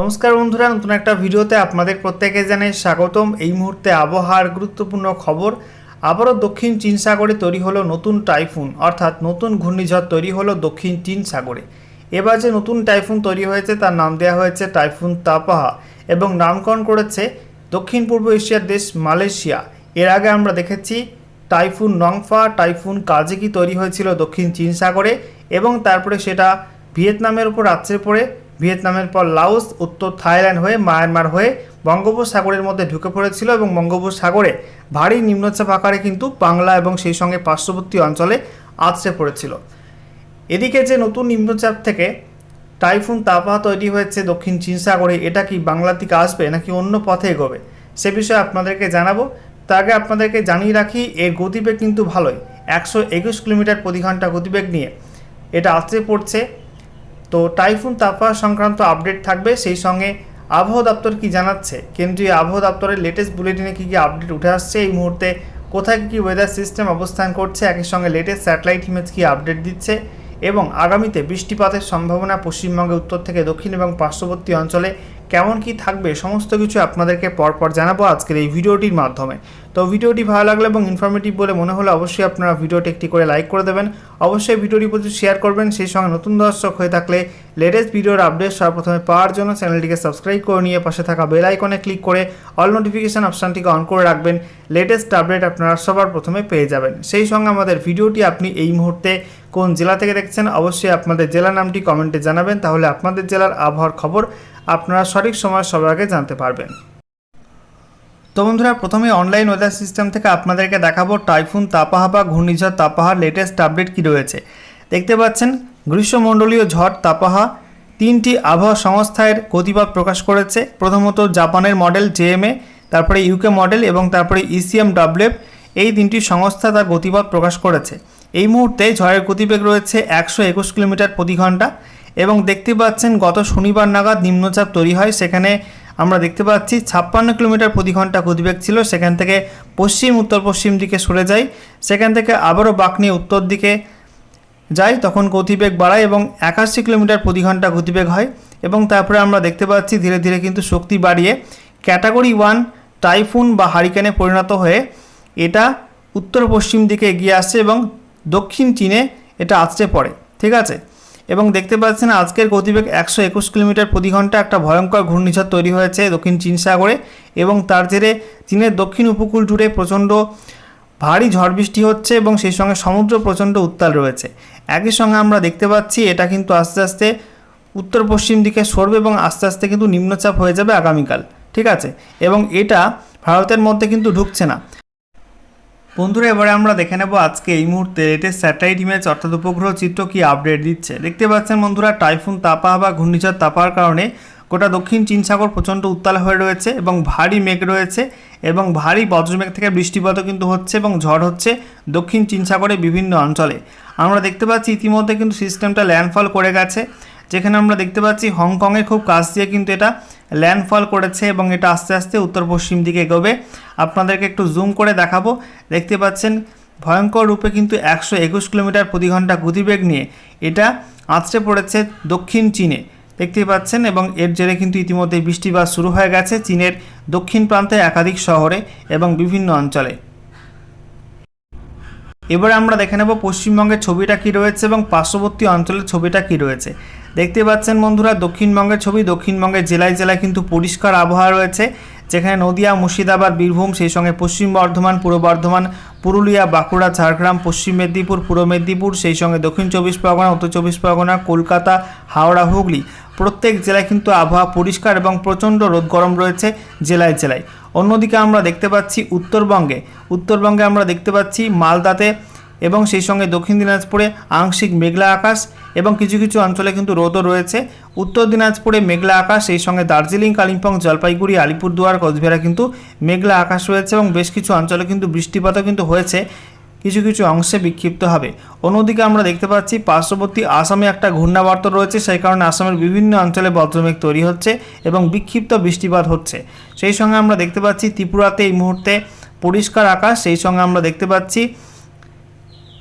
নমস্কার বন্ধুরা, নতুন একটা ভিডিওতে আপনাদের প্রত্যেকে জানাই স্বাগতম। এই মুহূর্তে আবহাওয়ার গুরুত্বপূর্ণ খবর, আবারও দক্ষিণ চীন সাগরে তৈরি হলো নতুন টাইফুন, অর্থাৎ নতুন ঘূর্ণিঝড় তৈরি হলো দক্ষিণ চীন সাগরে। এবার যে নতুন টাইফুন তৈরি হয়েছে, তার নাম দেওয়া হয়েছে টাইফুন তাপাহা এবং নামকরণ করেছে দক্ষিণ পূর্ব এশিয়ার দেশ মালয়েশিয়া। এর আগে আমরা দেখেছি টাইফুন নংফা, টাইফুন কাজেকি তৈরি হয়েছিল দক্ষিণ চীন সাগরে এবং তারপরে সেটা ভিয়েতনামের উপর আছড়ে পড়ে ভিয়েতনামের পর লাওস, উত্তর থাইল্যান্ড হয়ে মায়ানমার হয়ে বঙ্গোপসাগরের মধ্যে ঢুকে পড়েছিল এবং বঙ্গোপসাগরে ভারী নিম্নচাপ আকারে কিন্তু বাংলা এবং সেই সঙ্গে পার্শ্ববর্তী অঞ্চলে আছড়ে পড়েছিল। এদিকে যে নতুন নিম্নচাপ থেকে টাইফুন তাপহা তৈরি হয়েছে দক্ষিণ চীন সাগরে, এটা কি বাংলার দিকে আসবে নাকি অন্য পথে এগোবে? সে বিষয়ে আপনাদেরকে জানাব। তার আগে আপনাদেরকে জানিয়ে রাখি এর গতিবেগ কিন্তু ভালোই। একশো একুশ কিলোমিটার প্রতি ঘণ্টা গতিবেগ নিয়ে। এটা আছড়ে পড়ছে তো টাইফুন, তাপা সংক্রান্ত আপডেট থাকবে। সেই সঙ্গে আবহাওয়া দপ্তর কি জানাচ্ছে? কেন্দ্রীয় আবহাওয়া দপ্তরের লেটেস্ট বুলেটিনে কী কী আপডেট উঠে আসছে? এই মুহূর্তে কোথায় কী ওয়েদার সিস্টেম অবস্থান করছে? একই সঙ্গে লেটেস্ট স্যাটেলাইট ইমেজ কী আপডেট দিচ্ছে? এবং আগামীতে বৃষ্টিপাতের সম্ভাবনা পশ্চিমবঙ্গে উত্তর থেকে দক্ষিণ এবং পার্শ্ববর্তী অঞ্চলে কেমন কি থাকবে, সমস্ত কিছু আপনাদেরকে পরপর জানাব আজকের এই ভিডিওটির মাধ্যমে। তো ভিডিওটি ভালো লাগল এবং ইনফরমেটিভ বলে মনে হলে অবশ্যই আপনারা ভিডিওটি একটি করে লাইক করে দেবেন। অবশ্যই ভিডিওটি প্রচুর শেয়ার করবেন, সেই সঙ্গে নতুন দর্শক হয়ে থাকলে লেটেস্ট ভিডিওর আপডেট সর্বপ্রথমে পাওয়ার জন্য চ্যানেলটিকে সাবস্ক্রাইব করে নিয়ে পাশে থাকা বেল আইকনে ক্লিক করে অল নোটিফিকেশান অপশানটিকে অন করে রাখবেন। লেটেস্ট আপডেট আপনারা সবার প্রথমে পেয়ে যাবেন। সেই সঙ্গে আমাদের ভিডিওটি আপনি এই মুহূর্তে কোন জেলা থেকে দেখছেন, অবশ্যই আপনাদের জেলার নামটি কমেন্টে জানাবেন। তাহলে আপনাদের জেলার আবহাওয়ার খবর আপনারা সঠিক সময় সবার আগে জানতে পারবেন। তো বন্ধুরা, প্রথমে অনলাইন ওয়েদার সিস্টেম থেকে আপনাদেরকে দেখাবো টাইফুন তাপাহা বা ঘূর্ণিঝড়, তাপাহার লেটেস্ট আপডেট কী রয়েছে। দেখতে পাচ্ছেন, গ্রীষ্মমণ্ডলীয় ঝড় তাপাহা তিনটি আবহাওয়া সংস্থার গতিপথ প্রকাশ করেছে। প্রথমত জাপানের মডেল জেএমএ তারপরে ইউকে মডেল এবং তারপরে ইসিএম ডাব্লিউএফ এই তিনটি সংস্থা তার গতিপথ প্রকাশ করেছে। এই মুহূর্তে ঝড়ের গতিবেগ রয়েছে একশো একুশ কিলোমিটার প্রতি ঘণ্টা। এবং দেখতে পাচ্ছেন গত শনিবার নাগাদ নিম্নচাপ তৈরি হয়। সেখানে আমরা দেখতে পাচ্ছি ছাপ্পান্ন কিলোমিটার প্রতি ঘণ্টা গতিবেগ ছিল। সেখান থেকে পশ্চিম, উত্তর পশ্চিম দিকে সরে যায় সেখান থেকে আবারও বাঁক নিয়ে উত্তর দিকে যায় তখন গতিবেগ বাড়ায় এবং একাশি কিলোমিটার প্রতি ঘণ্টা গতিবেগ হয় এবং তারপরে আমরা দেখতে পাচ্ছি ধীরে ধীরে কিন্তু শক্তি বাড়িয়ে ক্যাটাগরি ওয়ান টাইফুন বা হারিকেনে পরিণত হয়ে এটা উত্তর পশ্চিম দিকে এগিয়ে আসছে এবং দক্ষিণ চীনে এটা আছড়ে পড়ে। ঠিক আছে? এবং দেখতে পাচ্ছেন আজকের গতিবেগ একশো একুশ কিলোমিটার প্রতি ঘণ্টা একটা ভয়ঙ্কর ঘূর্ণিঝড় তৈরি হয়েছে দক্ষিণ চীন সাগরে এবং তার জেরে চীনের দক্ষিণ উপকূল জুড়ে প্রচণ্ড ভারী ঝড় বৃষ্টি হচ্ছে এবং সেই সঙ্গে সমুদ্র প্রচণ্ড উত্তাল রয়েছে। একই সঙ্গে আমরা দেখতে পাচ্ছি এটা কিন্তু আস্তে আস্তে উত্তর পশ্চিম দিকে সরবে এবং আস্তে আস্তে কিন্তু নিম্নচাপ হয়ে যাবে আগামীকাল, ঠিক আছে? এবং এটা ভারতের মধ্যে কিন্তু ঢুকছে না। বন্ধুরা, এবারে আমরা দেখে নেব আজকে এই মুহূর্তে লেটেস্ট স্যাটেলাইট ইমেজ অর্থাৎ উপগ্রহ চিত্র কি আপডেট দিচ্ছে। দেখতে পাচ্ছেন বন্ধুরা টাইফুন তাপা বা ঘূর্ণিঝড় তাপার কারণে গোটা দক্ষিণ চীন সাগর প্রচণ্ড উত্তাল হয়ে রয়েছে এবং ভারী মেঘ রয়েছে এবং ভারী বজ্রমেঘ থেকে বৃষ্টিপাতও কিন্তু হচ্ছে এবং ঝড় হচ্ছে দক্ষিণ চীন সাগরের বিভিন্ন অঞ্চলে। আমরা দেখতে পাচ্ছি ইতিমধ্যে কিন্তু সিস্টেমটা ল্যান্ডফল করে গেছে যেখানে আমরা দেখতে পাচ্ছি হংকংয়ের খুব কাছ দিয়ে কিন্তু এটা ল্যান্ডফল করেছে এবং এটা আস্তে আস্তে উত্তর পশ্চিম দিকে এগোবে। আপনাদেরকে একটু জুম করে দেখাবো। দেখতে পাচ্ছেন, ভয়ঙ্কর রূপে কিন্তু একশো একুশ কিলোমিটার প্রতি ঘণ্টা গতিবেগ নিয়ে এটা আছড়ে পড়েছে দক্ষিণ চীনে। দেখতে পাচ্ছেন এবং এর জেরে কিন্তু ইতিমধ্যে বৃষ্টিপাত শুরু হয়ে গেছে চীনের দক্ষিণ প্রান্তে একাধিক শহরে এবং বিভিন্ন অঞ্চলে। এবারে আমরা দেখে নেব পশ্চিমবঙ্গের ছবিটা কী রয়েছে এবং পার্শ্ববর্তী অঞ্চলের ছবিটা কী রয়েছে। দেখতে পাচ্ছেন বন্ধুরা, দক্ষিণবঙ্গের ছবি। দক্ষিণবঙ্গের জেলায় জেলায় কিন্তু পরিষ্কার আবহাওয়া রয়েছে। যেখানে নদিয়া, মুর্শিদাবাদ, বীরভূম, সেই সঙ্গে পশ্চিম বর্ধমান, পূর্ব বর্ধমান, পুরুলিয়া, বাঁকুড়া, ঝাড়গ্রাম, পশ্চিম মেদিনীপুর, পূর্ব মেদিনীপুর, সেই সঙ্গে দক্ষিণ চব্বিশ পরগনা, উত্তর চব্বিশ পরগনা, কলকাতা, হাওড়া, হুগলি। প্রত্যেক জেলায় কিন্তু আবহাওয়া পরিষ্কার এবং প্রচণ্ড রোদ গরম রয়েছে জেলায় জেলায়। অন্যদিকে আমরা দেখতে পাচ্ছি উত্তরবঙ্গে। উত্তরবঙ্গে আমরা দেখতে পাচ্ছি মালদাতে এবং সেই সঙ্গে দক্ষিণ দিনাজপুরে আংশিক মেঘলা আকাশ এবং কিছু কিছু অঞ্চলে কিন্তু রোদও রয়েছে। উত্তর দিনাজপুরে মেঘলা আকাশ, সেই সঙ্গে দার্জিলিং, কালিম্পং, জলপাইগুড়ি, আলিপুরদুয়ার, কোচবিহারে কিন্তু মেঘলা আকাশ রয়েছে এবং বেশ কিছু অঞ্চলে কিন্তু বৃষ্টিপাতও কিন্তু হয়েছে। কিছু কিছু অংশে বিক্ষিপ্ত হবে। অন্যদিকে আমরা দেখতে পাচ্ছি, পার্শ্ববর্তী আসামে একটা ঘূর্ণাবর্ত রয়েছে, সেই কারণে আসামের বিভিন্ন অঞ্চলে বজ্রমেঘ তৈরি হচ্ছে এবং বিক্ষিপ্ত বৃষ্টিপাত হচ্ছে। সেই সঙ্গে আমরা দেখতে পাচ্ছি, ত্রিপুরাতে এই মুহূর্তে পরিষ্কার আকাশ, সেই সঙ্গে আমরা দেখতে পাচ্ছি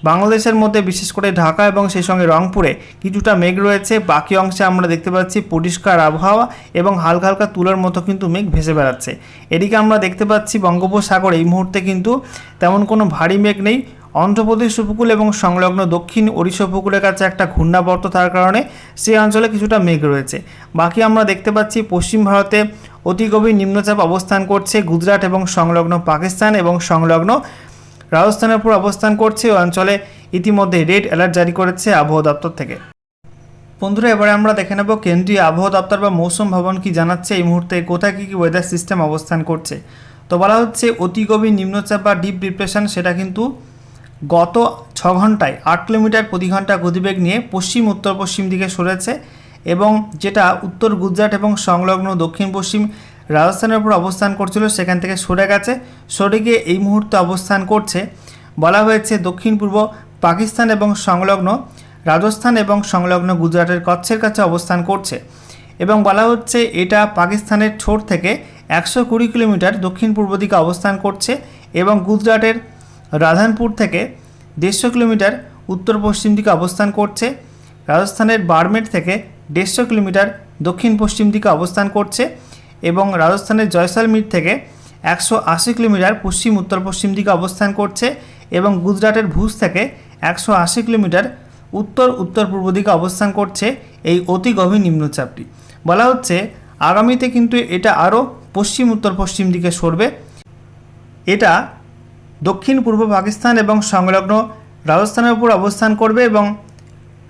বাংলাদেশের মধ্যে, বিশেষ করে ঢাকা এবং সেই সঙ্গে রংপুরে কিছুটা মেঘ রয়েছে। বাকি অংশে আমরা দেখতে পাচ্ছি পরিষ্কার আবহাওয়া এবং হালকা হালকা তুলার মতো কিন্তু মেঘ ভেসে বেড়াচ্ছে। এদিকে আমরা দেখতে পাচ্ছি বঙ্গোপসাগর এই মুহূর্তে কিন্তু তেমন কোনো ভারী মেঘ নেই। অন্ধ্রপ্রদেশ উপকূল এবং সংলগ্ন দক্ষিণ ওড়িশা উপকূলের কাছে একটা ঘূর্ণাবর্ত থাকার কারণে সেই অঞ্চলে কিছুটা মেঘ রয়েছে। বাকি আমরা দেখতে পাচ্ছি পশ্চিম ভারতে অতি গভীর নিম্নচাপ অবস্থান করছে গুজরাট এবং সংলগ্ন পাকিস্তান এবং সংলগ্ন রাজস্থানের উপর অবস্থান করছে ওই অঞ্চলে ইতিমধ্যে রেড অ্যালার্ট জারি করেছে আবহাওয়া দপ্তর থেকে। বন্ধুরা, এবারে আমরা দেখে নেব কেন্দ্রীয় আবহাওয়া দপ্তর বা মৌসুম ভবন কি জানাচ্ছে, এই মুহূর্তে কোথায় কী কী ওয়েদার সিস্টেম অবস্থান করছে। তো বলা হচ্ছে, অতি গভীর নিম্নচাপ বা ডিপ ডিপ্রেশন সেটা কিন্তু গত ছ ঘন্টায় আট কিলোমিটার প্রতি ঘণ্টা গতিবেগ নিয়ে পশ্চিম উত্তর পশ্চিম দিকে সরেছে এবং যেটা উত্তর গুজরাট এবং সংলগ্ন দক্ষিণ পশ্চিম রাজস্থানের উপর অবস্থান করছিল, সেখান থেকে সরে গেছে। সরে গিয়ে এই মুহূর্তে অবস্থান করছে, বলা হয়েছে দক্ষিণ পূর্ব পাকিস্তান এবং সংলগ্ন রাজস্থান এবং সংলগ্ন গুজরাটের কচ্ছের কাছে অবস্থান করছে এবং বলা হচ্ছে এটা পাকিস্তানের ছোট থেকে একশো কুড়ি কিলোমিটার দক্ষিণ পূর্ব দিকে অবস্থান করছে এবং গুজরাটের রাধানপুর থেকে দেড়শো কিলোমিটার উত্তর পশ্চিম দিকে অবস্থান করছে। রাজস্থানের বারমেট থেকে দেড়শো কিলোমিটার দক্ষিণ পশ্চিম দিকে অবস্থান করছে। এবং রাজস্থানের জয়সালমীর থেকে একশো আশি কিলোমিটার পশ্চিম উত্তর পশ্চিম দিকে অবস্থান করছে এবং গুজরাটের ভুজ থেকে একশো আশি কিলোমিটার উত্তর উত্তর পূর্ব দিকে অবস্থান করছে এই অতি গভীর নিম্নচাপটি। বলা হচ্ছে, আগামীতে কিন্তু এটা আরও পশ্চিম উত্তর পশ্চিম দিকে সরবে। এটা দক্ষিণ পূর্ব পাকিস্তান এবং সংলগ্ন রাজস্থানের উপর অবস্থান করবে এবং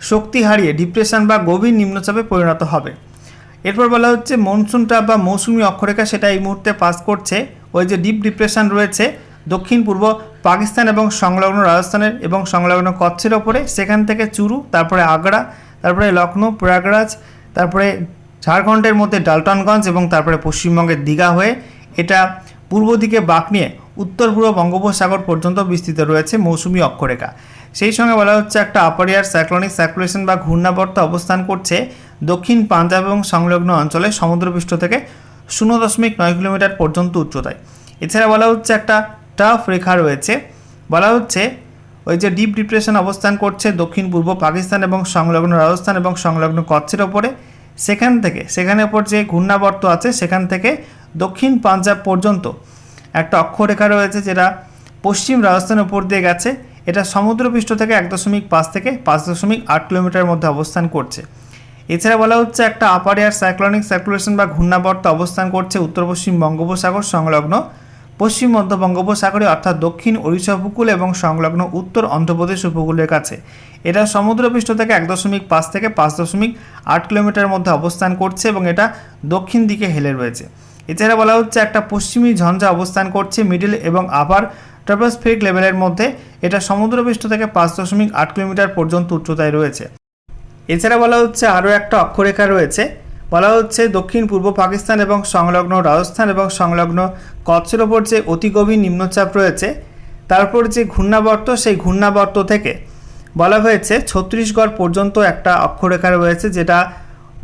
শক্তি হারিয়ে ডিপ্রেশন বা গভীর নিম্নচাপে পরিণত হবে। এরপর বলা হচ্ছে, মনসুনটা বা মৌসুমি অক্ষরেখা সেটা এই মুহূর্তে পাস করছে। ওই যে ডিপ ডিপ্রেশন রয়েছে, দক্ষিণ, পূর্ব পাকিস্তান এবং সংলগ্ন রাজস্থানের এবং সংলগ্ন কচ্ছের ওপরে। সেখান থেকে চুরু, তারপরে আগ্রা, তারপরে লখনৌ প্রয়াগরাজ, তারপরে ঝাড়খণ্ডের মধ্যে ডালটনগঞ্জ এবং তারপরে পশ্চিমবঙ্গের দীঘা হয়ে এটা পূর্ব দিকে বাঁক নিয়ে উত্তর পূর্ব বঙ্গোপসাগর পর্যন্ত বিস্তৃত রয়েছে মৌসুমি অক্ষরেখা। সেই সঙ্গে বলা হচ্ছে, একটা আপার এয়ার সাইক্লোনিক সার্কুলেশন বা ঘূর্ণাবর্ত অবস্থান করছে। দক্ষিণ পাঞ্জাব এবং সংলগ্ন অঞ্চলে সমুদ্রপৃষ্ঠ থেকে শূন্য দশমিক নয় কিলোমিটার পর্যন্ত উচ্চতায়। এছাড়া বলা হচ্ছে একটা টাফ রেখা রয়েছে। বলা হচ্ছে, ওই যে ডিপ ডিপ্রেশন অবস্থান করছে দক্ষিণ পূর্ব পাকিস্তান এবং সংলগ্ন রাজস্থান এবং সংলগ্ন কচ্ছের ওপরে। সেখান থেকে, সেখানে ওপর যে ঘূর্ণাবর্ত আছে, সেখান থেকে দক্ষিণ পাঞ্জাব পর্যন্ত একটা অক্ষরেখা রয়েছে যেটা পশ্চিম রাজস্থানের উপর দিয়ে গেছে। এটা সমুদ্রপৃষ্ঠ থেকে এক দশমিক পাঁচ থেকে পাঁচ দশমিক আট কিলোমিটারের মধ্যে অবস্থান করছে। এছাড়া বলা হচ্ছে একটা আপার এয়ার সাইক্লোনিক সার্কুলেশন বা ঘূর্ণাবর্ত অবস্থান করছে উত্তর পশ্চিম বঙ্গোপসাগর সংলগ্ন। পশ্চিম মধ্য বঙ্গোপসাগরে অর্থাৎ দক্ষিণ ওড়িশা উপকূল এবং সংলগ্ন উত্তর অন্ধ্রপ্রদেশ উপকূলের কাছে। এটা সমুদ্রপৃষ্ঠ থেকে এক দশমিক পাঁচ থেকে পাঁচ দশমিক আট কিলোমিটারের মধ্যে অবস্থান করছে এবং এটা দক্ষিণ দিকে হেলে রয়েছে। এছাড়া বলা হচ্ছে একটা পশ্চিমী ঝঞ্ঝা অবস্থান করছে মিডিল এবং আপার ট্রাপাসফিরিক লেভেলের মধ্যে। এটা সমুদ্রপৃষ্ঠ থেকে পাঁচ দশমিক আট কিলোমিটার পর্যন্ত উচ্চতায় রয়েছে। এছাড়া বলা হচ্ছে আরও একটা অক্ষরেখা রয়েছে। বলা হচ্ছে দক্ষিণ, পূর্ব পাকিস্তান এবং সংলগ্ন রাজস্থান এবং সংলগ্ন কচ্ছের ওপর যে অতি গভীর নিম্নচাপ রয়েছে তারপর যে ঘূর্ণাবর্ত, সেই ঘূর্ণাবর্ত থেকে বলা হয়েছে ছত্তিশগড় পর্যন্ত একটা অক্ষরেখা রয়েছে যেটা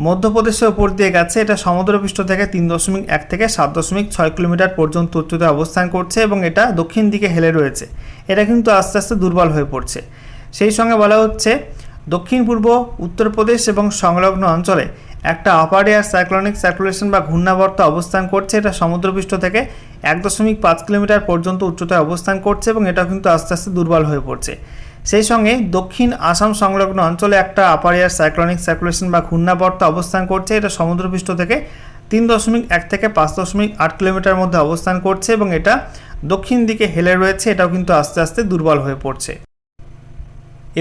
মধ্যপ্রদেশের ওপর দিয়ে গেছে। এটা সমুদ্রপৃষ্ঠ থেকে তিন দশমিক এক থেকে সাত দশমিক ছয় কিলোমিটার পর্যন্ত উচ্চতায় অবস্থান করছে এবং এটা দক্ষিণ দিকে হেলে রয়েছে। এটা কিন্তু আস্তে আস্তে দুর্বল হয়ে পড়ছে। সেই সঙ্গে বলা হচ্ছে দক্ষিণ, পূর্ব উত্তরপ্রদেশ এবং সংলগ্ন অঞ্চলে একটা আপার এয়ার সাইক্লোনিক সার্কুলেশন বা ঘূর্ণাবর্ত অবস্থান করছে। এটা সমুদ্রপৃষ্ঠ থেকে এক দশমিক পাঁচ কিলোমিটার পর্যন্ত উচ্চতায় অবস্থান করছে এবং এটা কিন্তু আস্তে আস্তে দুর্বল হয়ে পড়ছে। সেই সঙ্গে দক্ষিণ আসাম সংলগ্ন অঞ্চলে একটা আপার এয়ার সাইক্লোনিক সার্কুলেশন বা ঘূর্ণাবর্ত অবস্থান করছে। এটা সমুদ্রপৃষ্ঠ থেকে তিন দশমিক এক থেকে পাঁচ দশমিক আট কিলোমিটার মধ্যে অবস্থান করছে এবং এটা দক্ষিণ দিকে হেলে রয়েছে। এটাও কিন্তু আস্তে আস্তে দুর্বল হয়ে পড়ছে।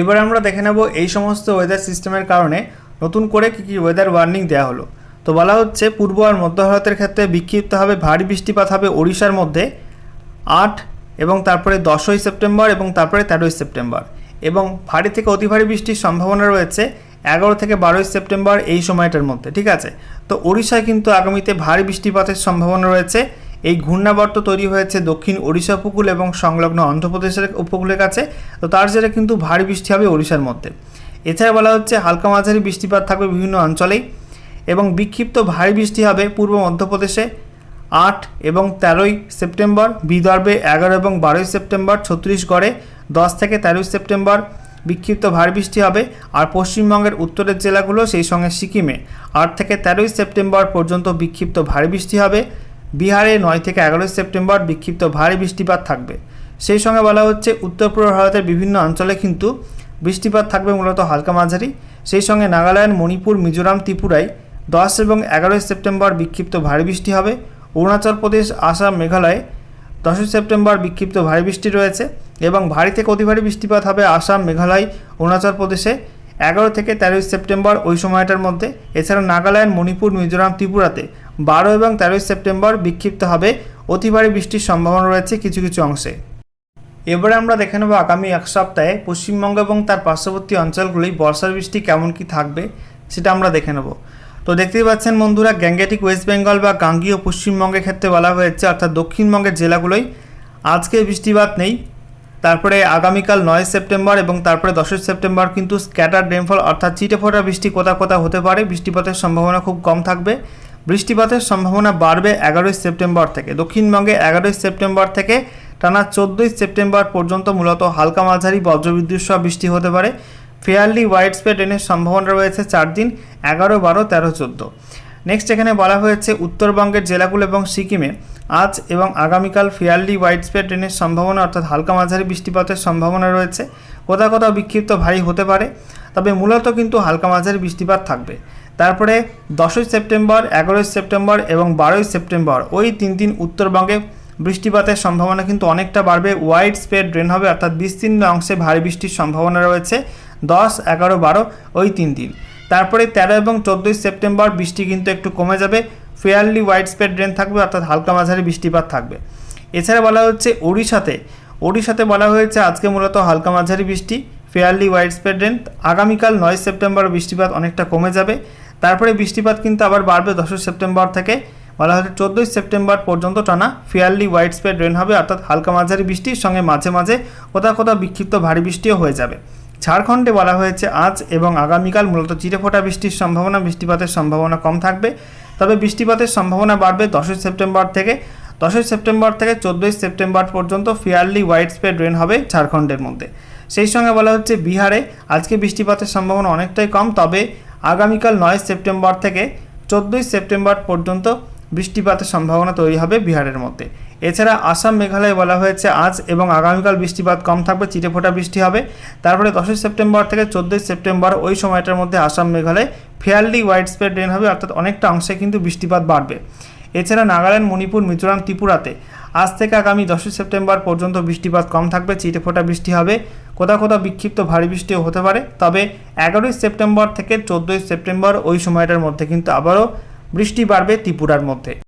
এবার আমরা দেখে নেব এই সমস্ত ওয়েদার সিস্টেমের কারণে নতুন করে কী কী ওয়েদার ওয়ার্নিং দেওয়া হলো। তো বলা হচ্ছে পূর্ব আর মধ্য ভারতের ক্ষেত্রে বিক্ষিপ্ত হবে ভারী বৃষ্টিপাত হবে ওড়িশার মধ্যে আট এবং তারপরে দশই সেপ্টেম্বর এবং তারপরে তেরোই সেপ্টেম্বর এবং ভারী থেকে অতি ভারী বৃষ্টির সম্ভাবনা রয়েছে এগারো থেকে বারোই সেপ্টেম্বর এই সময়টার মধ্যে, ঠিক আছে? তো ওড়িশায় কিন্তু আগামীতে ভারী বৃষ্টিপাতের সম্ভাবনা রয়েছে। এই ঘূর্ণাবর্ত তৈরি হয়েছে দক্ষিণ ওড়িশা উপকূল এবং সংলগ্ন অন্ধ্রপ্রদেশের উপকূলের কাছে। তো তার জেরে কিন্তু ভারী বৃষ্টি হবে ওড়িশার মধ্যে। এছাড়া বলা হচ্ছে, হালকা মাঝারি বৃষ্টিপাত থাকবে বিভিন্ন অঞ্চলেই এবং বিক্ষিপ্ত ভারী বৃষ্টি হবে পূর্ব মধ্যপ্রদেশে আট এবং তেরোই সেপ্টেম্বর, বিদর্ভে এগারো এবং বারোই সেপ্টেম্বর, ছত্তিশগড়ে দশ থেকে তেরোই সেপ্টেম্বর বিক্ষিপ্ত ভারী বৃষ্টি হবে। আর পশ্চিমবঙ্গের উত্তরের জেলাগুলো সেই সঙ্গে সিকিমে আট থেকে তেরোই সেপ্টেম্বর পর্যন্ত বিক্ষিপ্ত ভারী বৃষ্টি হবে। বিহারে নয় থেকে এগারোই সেপ্টেম্বর বিক্ষিপ্ত ভারী বৃষ্টিপাত থাকবে। সেই সঙ্গে বলা হচ্ছে, উত্তর পূর্ব ভারতের বিভিন্ন অঞ্চলে কিন্তু বৃষ্টিপাত থাকবে মূলত হালকা মাঝারি। সেই সঙ্গে নাগাল্যান্ড, মণিপুর, মিজোরাম, ত্রিপুরায় দশ এবং এগারোই সেপ্টেম্বর বিক্ষিপ্ত ভারী বৃষ্টি হবে। অরুণাচল প্রদেশ, আসাম, মেঘালয়ে দশই সেপ্টেম্বর বিক্ষিপ্ত ভারী বৃষ্টি রয়েছে এবং ভারী থেকে অতি ভারী বৃষ্টিপাত হবে আসাম, মেঘালয়, অরুণাচল প্রদেশে এগারো থেকে তেরোই সেপ্টেম্বর ওই সময়টার মধ্যে। এছাড়া নাগাল্যান্ড, মণিপুর, মিজোরাম, ত্রিপুরাতে বারো এবং তেরোই সেপ্টেম্বর বিক্ষিপ্ত হবে। অতি ভারী বৃষ্টির সম্ভাবনা রয়েছে কিছু কিছু অংশে। এবারে আমরা দেখে নেব আগামী এক সপ্তাহে পশ্চিমবঙ্গ এবং তার পার্শ্ববর্তী অঞ্চলগুলি বর্ষার বৃষ্টি কেমন কি থাকবে সেটা আমরা দেখে নেব। তো দেখতেই পাচ্ছেন বন্ধুরা গ্যাঙ্গেটিক ওয়েস্ট বেঙ্গল বা গাঙ্গীয় পশ্চিমবঙ্গের ক্ষেত্রে বলা হয়েছে, অর্থাৎ দক্ষিণবঙ্গের জেলাগুলোই আজকে বৃষ্টিপাত নেই। তারপরে আগামীকাল নয় সেপ্টেম্বর এবং তারপরে দশই সেপ্টেম্বর কিন্তু স্ক্যাটার রেনফল অর্থাৎ চিটে ফোটা বৃষ্টি কোথা কোথা হতে পারে। বৃষ্টিপাতের সম্ভাবনা খুব কম থাকবে। বৃষ্টিপাতের সম্ভাবনা বাড়বে এগারোই সেপ্টেম্বর থেকে। দক্ষিণবঙ্গে এগারোই সেপ্টেম্বর থেকে টানা চোদ্দোই সেপ্টেম্বর পর্যন্ত মূলত হালকা মাঝারি বজ্রবিদ্যুৎ সহ বৃষ্টি হতে পারে। ফেয়ারলি ওয়াইড স্প্রেড রেনের সম্ভাবনা রয়েছে চার দিন, এগারো, বারো, তেরো, চোদ্দ। নেক্সট এখানে বলা হয়েছে, উত্তরবঙ্গের জেলাগুলো এবং সিকিমে আজ এবং আগামীকাল ফেয়ারলি ওয়াইড স্প্রেড রেনের সম্ভাবনা, অর্থাৎ হালকা মাঝারি বৃষ্টিপাতের সম্ভাবনা রয়েছে। কোথাও কোথাও বিক্ষিপ্ত ভারী হতে পারে, তবে মূলত কিন্তু হালকা মাঝারি বৃষ্টিপাত থাকবে। তারপরে দশই সেপ্টেম্বর, এগারোই সেপ্টেম্বর এবং বারোই সেপ্টেম্বর। ওই তিন দিন উত্তরবঙ্গে বৃষ্টিপাতের সম্ভাবনা কিন্তু অনেকটা বাড়বে। ওয়াইড স্প্রেড ড্রেন হবে, অর্থাৎ বিস্তীর্ণ অংশে ভারী বৃষ্টির সম্ভাবনা রয়েছে। দশ, এগারো, বারো, ওই তিন দিন। তারপরে তেরো এবং চোদ্দোই সেপ্টেম্বর বৃষ্টি কিন্তু একটু কমে যাবে। ফেয়ারলি ওয়াইড স্প্রেড ড্রেন থাকবে, অর্থাৎ হালকা মাঝারি বৃষ্টিপাত থাকবে। এছাড়া বলা হচ্ছে ওড়িশাতে ওড়িশাতে বলা হয়েছে আজকে মূলত হালকা মাঝারি বৃষ্টি ফেয়ারলি ওয়াইড স্প্রেড ড্রেন আগামীকাল নয় সেপ্টেম্বর বৃষ্টিপাত অনেকটা কমে যাবে। তারপরে বৃষ্টিপাত কিন্তু আবার বাড়বে দশই সেপ্টেম্বর থেকে। বলা হচ্ছে চোদ্দোই সেপ্টেম্বর পর্যন্ত টানা ফেয়ারলি ওয়াইড স্প্রেড রেন হবে, অর্থাৎ হালকা মাঝারি বৃষ্টির সঙ্গে মাঝে মাঝে কোথাও কোথাও বিক্ষিপ্ত ভারী বৃষ্টিও হয়ে যাবে। ঝাড়খণ্ডে বলা হয়েছে আজ এবং আগামীকাল মূলত চিরেফোঁটা বৃষ্টির সম্ভাবনা, বৃষ্টিপাতের সম্ভাবনা কম থাকবে। তবে বৃষ্টিপাতের সম্ভাবনা বাড়বে দশই সেপ্টেম্বর থেকে। দশই সেপ্টেম্বর থেকে চোদ্দোই সেপ্টেম্বর পর্যন্ত ফেয়ারলি ওয়াইড স্প্রেড রেন হবে ঝাড়খণ্ডের মধ্যে। সেই সঙ্গে বলা হচ্ছে বিহারে আজকে বৃষ্টিপাতের সম্ভাবনা অনেকটাই কম, তবে আগামীকাল নয় সেপ্টেম্বর থেকে চোদ্দোই সেপ্টেম্বর পর্যন্ত বৃষ্টিপাতের সম্ভাবনা তৈরি হবে বিহারের মধ্যে। এছাড়া আসাম মেঘালয়ে বলা হয়েছে আজ এবং আগামীকাল বৃষ্টিপাত কম থাকবে চিটেফোঁটা বৃষ্টি হবে। তারপরে দশই সেপ্টেম্বর থেকে চোদ্দোই সেপ্টেম্বর ওই সময়টার মধ্যে আসাম মেঘালয়ে ফেয়ারলি ওয়াইড স্প্রেড রেন হবে, অর্থাৎ অনেকটা অংশে কিন্তু বৃষ্টিপাত বাড়বে। এছাড়া নাগাল্যান্ড, মণিপুর, মিজোরাম, ত্রিপুরাতে আজ থেকে আগামী দশই সেপ্টেম্বর পর্যন্ত বৃষ্টিপাত কম থাকবে চিটেফোঁটা বৃষ্টি হবে। কোথাও কোথাও বিক্ষিপ্ত ভারী বৃষ্টিও হতে পারে। তবে এগারোই সেপ্টেম্বর থেকে চোদ্দোই সেপ্টেম্বর ওই সময়টার মধ্যে কিন্তু আবারও বৃষ্টি বাড়বে ত্রিপুরার মধ্যে।